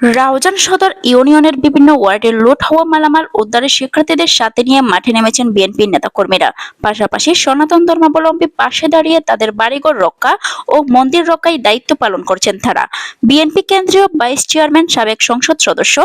রাউজান সদর ইউনিয়নের বিভিন্ন ওয়ার্ডে লুট হওয়া মালামাল উদ্ধারের শিক্ষার্থীদের সাথে নিয়ে মাঠে নেমেছেন বিএনপির নেতাকর্মীরা। পাশাপাশি সনাতন ধর্মাবলম্বী পাশে দাঁড়িয়ে তাদের বাড়িঘর রক্ষা ও মন্দির রক্ষায় দায়িত্ব পালন করছেন তারা। বিএনপি কেন্দ্রীয় ভাইস চেয়ারম্যান, সাবেক সংসদ সদস্য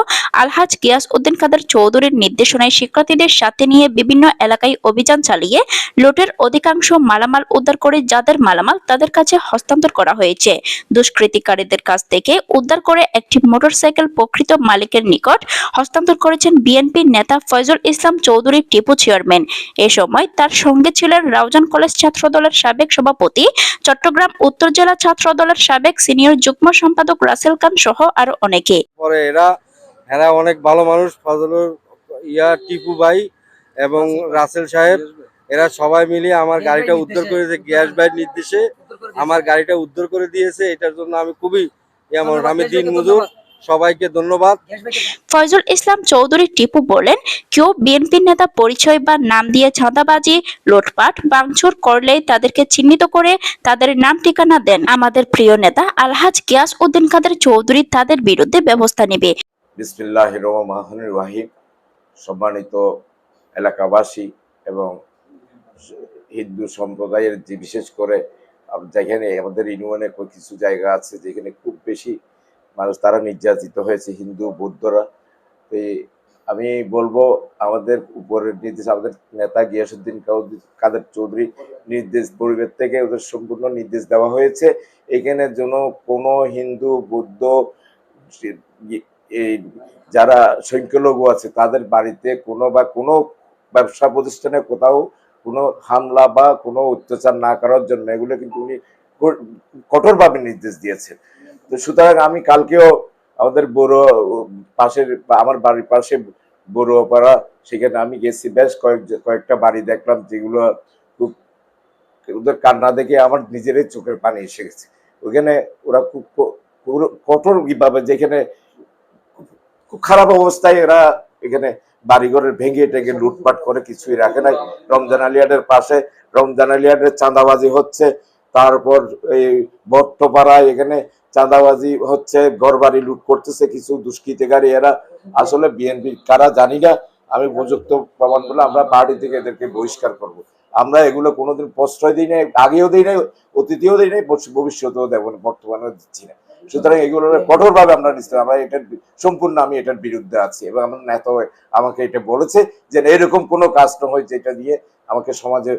আলহাজ গিয়াস উদ্দিন কাদের চৌধুরীর নির্দেশনায় শিক্ষার্থীদের সাথে নিয়ে বিভিন্ন এলাকায় অভিযান চালিয়ে লুটের অধিকাংশ মালামাল উদ্ধার করে যাদের মালামাল তাদের কাছে হস্তান্তর করা হয়েছে। দুষ্কৃতিকারীদের কাছ থেকে উদ্ধার করে একটি মোটরসাইকেল প্রকৃত মালিকের নিকট হস্তান্তর করেছেন বিএনপির নেতা ফয়জুল ইসলাম চৌধুরী টিপু চেয়ারম্যান। এ সময় তার সঙ্গে ছিলেন রাউজান কলেজ ছাত্র দলের সাবেক সভাপতি, চট্টগ্রাম উত্তর জেলা ছাত্র দলের সাবেক সিনিয়র যুগ্ম সম্পাদক রাসেল খান সহ আরও অনেকে। পরে এরা এরা অনেক ভালো মানুষ, ফজলুর ইয়া টিপু ভাই এবং রাসেল সাহেব, এরা সবাই মিলে আমার গাড়িটা উদ্ধার করে দিয়েছে গ্যাস ভাইয়ের নির্দেশে। আমার গাড়িটা উদ্ধার করে দিয়েছে, এটার জন্য আমি খুবই আমি দিন মজুর সবাইকে ধন্যবাদ। ফয়জুল ইসলাম চৌধুরী টিপু বলেন কেউ বিএনপির নেতা পরিচয় বা নাম দিয়ে চাঁদাবাজি লুটপাট ভাঙচুর করলে তাদেরকে চিহ্নিত করে তাদের নাম ঠিকানা দেন আমাদের প্রিয় নেতা আলহাজ গিয়াস উদ্দিন কাদের চৌধুরী তাদের বিরুদ্ধে ব্যবস্থা নেবে। বিসমিল্লাহ রহমান রাহিম। সম্মানিত এলাকাবাসী এবং হিন্দু সম্প্রদায়ের যে বিশেষ করে যেখানে আমাদের ইউনিয়নে কিছু জায়গা আছে যেখানে খুব বেশি মানুষ তারা নির্যাতিত হয়েছে, হিন্দু, বৌদ্ধরা। এই- আমি বলব, আমাদের উপরের নির্দেশ, আমাদের নেতা গিয়াসুদ্দিন কাদের চৌধুরী নির্দেশ, পরিবেশ থেকে ওদের সম্পূর্ণ নির্দেশ দেওয়া হয়েছে। এখানে যেন কোনো হিন্দু, বৌদ্ধ এই যারা সংখ্যালঘু আছে, তাদের বাড়িতে কোনো বা কোনো ব্যবসা প্রতিষ্ঠানে কোথাও কোনো হামলা বা কোনো অত্যাচার না করার জন্য এগুলো কিন্তু উনি কঠোরভাবে নির্দেশ দিয়েছেন। তো সুতরাং আমি কালকেও আমাদের বড় পাশের, আমার বাড়ির পাশে বড়ুয়াপাড়া সেখানে আমি গেছি, বেশ কয়েক, কয়েকটা বাড়ি দেখলাম যেগুলো খুব ওদের কান্না দেখে আমার নিজেরই চোখের পানি এসে গেছে। ওখানে ওরা খুব কঠোর ভাবে যেখানে খুব খারাপ অবস্থায় এরা এখানে বাড়িঘরের ভেঙে টেঙে লুটপাট করে কিছুই রাখে নাই। রমজান আলিয়াদের পাশে, রমজান আলিয়াদের চাঁদাবাজি হচ্ছে, তারপর এই বট্টপাড়ায় এখানে চাঁদাবাজি হচ্ছে, ঘরবাড়ি লুট করতেছে কিছু দুষ্কৃতিকারী এরা আসলে বিএনপি, কারা জানি না, আমি উপযুক্ত প্রমাণ করলে আমরা পার্টি থেকে এদেরকে বহিষ্কার করব। আমরা এগুলো কোনোদিন প্রশ্রয় দিই নাই, আগেও দিই নাই, অতীতেও দিই নাই, ভবিষ্যতেও দেবো বর্তমানেও দিচ্ছি না সুতরাং এগুলো কঠোরভাবে আমরা নিচ্ছি আমরা এটার সম্পূর্ণ আমি এটার বিরুদ্ধে আছি এবং আমার নেতা আমাকে এটা বলেছে যে এরকম কোনো কাজ না হয় যেটা দিয়ে আমাকে সমাজে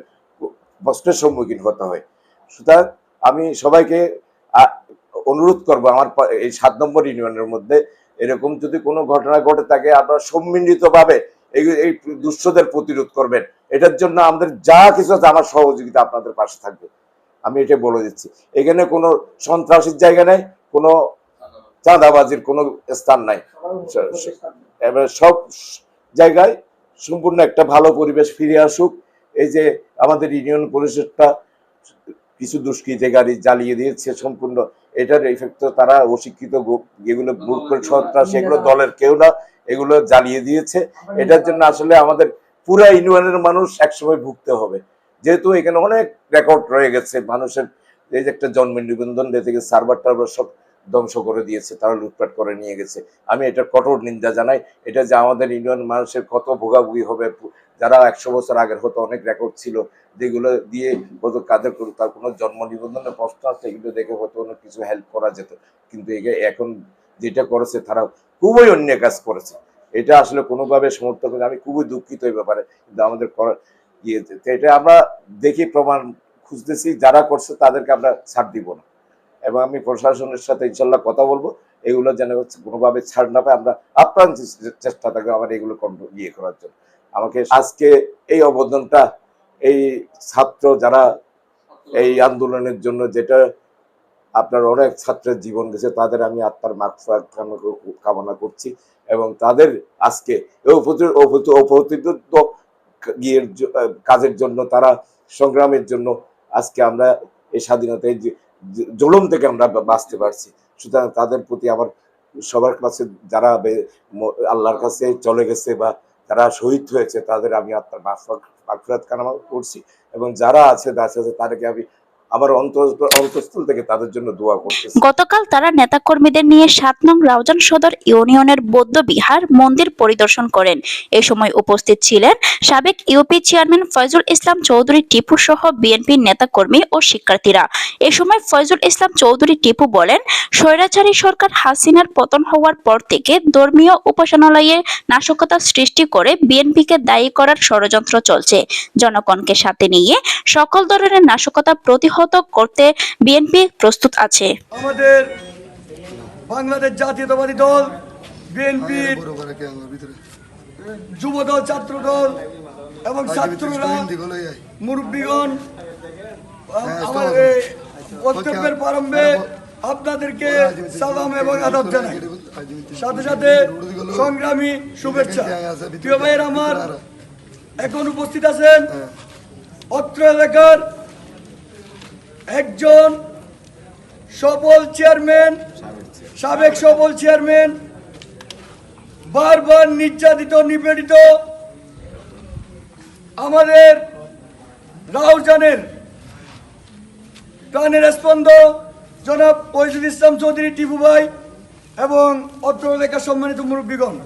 কষ্টের সম্মুখীন হতে হয় সুতরাং আমি সবাইকে অনুরোধ করব আমার এই সাত নম্বর ইউনিয়নের মধ্যে এরকম যদি কোনো ঘটনা ঘটে থাকে, আপনারা সম্মিলিতভাবে এই এই দুঃস্থদের প্রতিরোধ করবেন। এটার জন্য আমাদের যা কিছু আছে, আমার সহযোগিতা আপনাদের পাশে থাকবে। আমি এটা বলে দিচ্ছি। এখানে কোনো সন্ত্রাসীর জায়গা নাই, কোনো চাঁদাবাজির কোনো স্থান নাই। এবার সব জায়গায় সম্পূর্ণ একটা ভালো পরিবেশ ফিরে আসুক। এই যে আমাদের ইউনিয়ন পরিষদটা কিছু দুষ্কৃতিকারী জ্বালিয়ে দিয়েছে, সম্পূর্ণ এটার ইফেক্ট তো তারা অশিক্ষিত যেগুলো সন্ত্রাস এগুলো দলের কেউ না এগুলো জ্বালিয়ে দিয়েছে। এটার জন্য আসলে আমাদের পুরা ইউনিয়নের মানুষ একসময় ভুগতে হবে। যেহেতু এখানে অনেক রেকর্ড রয়ে গেছে মানুষের এই যে একটা জন্ম নিবন্ধন থেকে সার্ভার টার্ভার সব ধ্বংস করে দিয়েছে, তারা লুটপাট করে নিয়ে গেছে। আমি এটা কঠোর নিন্দা জানাই। এটা যে আমাদের ইউনিয়ন মানুষের কত ভোগাভুগি হবে, যারা একশো বছর আগের হতো অনেক রেকর্ড ছিল, যেগুলো দিয়ে হয়তো কাদের করতো তার কোনো জন্ম নিবন্ধনের প্রশ্ন আছে, এগুলো দেখে হয়তো অনেক কিছু হেল্প করা যেত। কিন্তু এখন যেটা করেছে তারা খুবই অন্য কাজ করেছে। এটা আসলে কোনোভাবে সমর্থন করে, আমি খুবই দুঃখিত এই ব্যাপারে। কিন্তু আমাদের করা ইয়ে এটা আমরা দেখি, প্রমাণ খুঁজতেছি, যারা করছে তাদেরকে আমরা ছাড় দিব না। এবং আমি প্রশাসনের সাথে ইনশাল্লাহ কথা বলব। এগুলো যেন কোনোভাবে ছাড় না পায়। আমরা আপ্রাণ চেষ্টা থাকবে আমার এগুলো ইয়ে করার জন্য। আমাকে আজকে এই অবদানটা এই ছাত্র যারা এই আন্দোলনের জন্য যেটা আপনার অনেক ছাত্রের জীবন গেছে, তাদের আমি আত্মার মাগফিরাত কামনা- করছি এবং তাদের আজকে কাজের জন্য, তারা সংগ্রামের জন্য আজকে আমরা এই স্বাধীনতায় জুলুম থেকে আমরা বাঁচতে পারছি। সুতরাং তাদের প্রতি আবার সবার কাছে যারা আল্লাহর কাছে চলে গেছে বা যারা শহীদ হয়েছে, তাদের আমি আত্মার মাগফিরাত কামনা করছি এবং যারা আছে আছে, তাদেরকে আমি অন্তর, অন্তঃস্থল থেকে তাদের জন্য দোয়া করতেছি। গতকাল তারা নেতাকর্মীদের নিয়ে সাত নং রাউজান সদর ইউনিয়নের বৌদ্ধ বিহার মন্দির পরিদর্শন করেন। এ সময় উপস্থিত ছিলেন সাবেক ইউপি চেয়ারম্যান ফয়জুল ইসলাম চৌধুরী টিপু সহ বিএনপির নেতাকর্মী ও শিক্ষার্থীরা। এ সময় ফয়জুল ইসলাম চৌধুরী টিপু বলেন, স্বৈরাচারী সরকার হাসিনার পতন হওয়ার পর থেকে ধর্মীয় উপাসনালয়ে নাশকতা সৃষ্টি করে বিএনপিকে দায়ী করার ষড়যন্ত্র চলছে। জনগণকে সাথে নিয়ে সকল ধরনের নাশকতা প্রতিহত করতে বিএনপি প্রস্তুত আছে। আমাদের বাংলাদেশ জাতীয়তাবাদী দল বিএনপির যুব দল ছাত্র দল এবং ছাত্ররা মুরব্বীগণ হ্যাঁ, আমার চলো। এই বক্তব্যের প্রারম্ভে আপনাদেরকে সালাম এবং আদাব জানাই। সাথে সাথে সংগ্রামী শুভেচ্ছা। প্রিয় ভাইয়ের আমার এখন উপস্থিত আছেন অত্র এলাকার একজন সফল চেয়ারম্যান, সাবেক সফল চেয়ারম্যান, বারবার নির্যাতিত, নিপীড়িত আমাদের রাহুজানের প্রাণের স্পন্দ, জনাব ফৈজুল ইসলাম চৌধুরী টিপু ভাই এবং অত্র সম্মানিত মুরব্বীগণ।